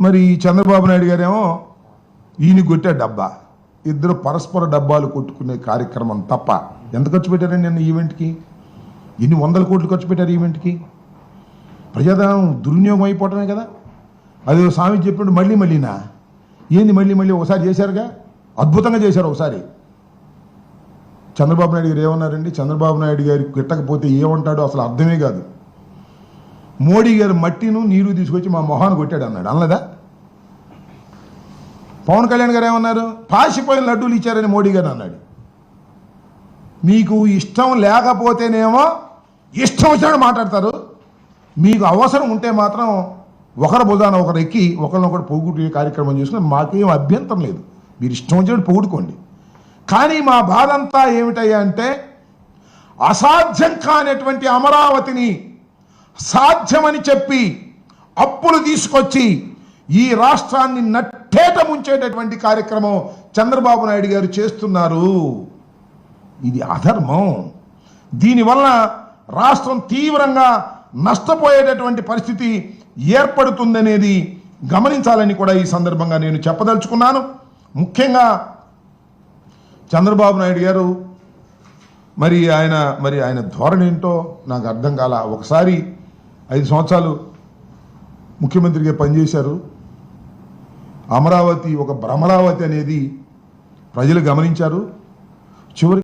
మరి చంద్రబాబు నాయుడు గారేమో ఈయన కొట్టే డబ్బా. ఇద్దరు పరస్పర డబ్బాలు కొట్టుకునే కార్యక్రమం తప్ప. ఎంత ఖర్చు పెట్టారండి నిన్న ఈవెంట్కి? ఎన్ని వందల కోట్లు ఖర్చు పెట్టారు ఈవెంట్కి? ప్రజాధనం దుర్వినియోగం అయిపోవటమే కదా. అది స్వామి చెప్పినట్టు మళ్ళీ మళ్ళీనా? ఏంది మళ్ళీ మళ్ళీ ఒకసారి చేశారుగా? అద్భుతంగా చేశారు ఒకసారి. చంద్రబాబు నాయుడు గారు ఏమన్నారండి? చంద్రబాబు నాయుడు గారికి గిట్టకపోతే ఏమంటాడో అసలు అర్థమే కాదు. మోడీ గారు మట్టిను నీరు తీసుకొచ్చి మా మొహాన్ని కొట్టాడు అన్నాడు అన్నదా పవన్ కళ్యాణ్ గారు ఏమన్నారు? పాసిపోయిన లడ్డూలు ఇచ్చారని మోడీ గారు అన్నాడు. మీకు ఇష్టం లేకపోతేనేమో ఇష్టం వచ్చినట్టు మాట్లాడతారు. మీకు అవసరం ఉంటే మాత్రం ఒకరు బుధాన ఒకరు ఎక్కి ఒకరినొకరు పొగుట్టే కార్యక్రమం చేసుకుని మాకేం అభ్యంతరం లేదు. మీరు ఇష్టం వచ్చినట్టు పొగుడుకోండి కానీ మా బాధ అంతా ఏమిటయ్యా అంటే అసాధ్యం కానటువంటి అమరావతిని సాధ్యమని చెప్పి అప్పులు తీసుకొచ్చి ఈ రాష్ట్రాన్ని నట్టేట ముంచేటటువంటి కార్యక్రమం చంద్రబాబు నాయుడు గారు చేస్తున్నారు. ఇది అధర్మం. దీనివల్ల రాష్ట్రం తీవ్రంగా నష్టపోయేటటువంటి పరిస్థితి ఏర్పడుతుందనేది గమనించాలని కూడా ఈ సందర్భంగా నేను చెప్పదలుచుకున్నాను. ముఖ్యంగా చంద్రబాబు నాయుడు గారు మరి ఆయన మరి ఆయన ధోరణి ఏంటో నాకు అర్థం కాల ఒకసారి ఐదు సంవత్సరాలు ముఖ్యమంత్రిగా పనిచేశారు. అమరావతి ఒక భ్రమరావతి అనేది ప్రజలు గమనించారు. చివరి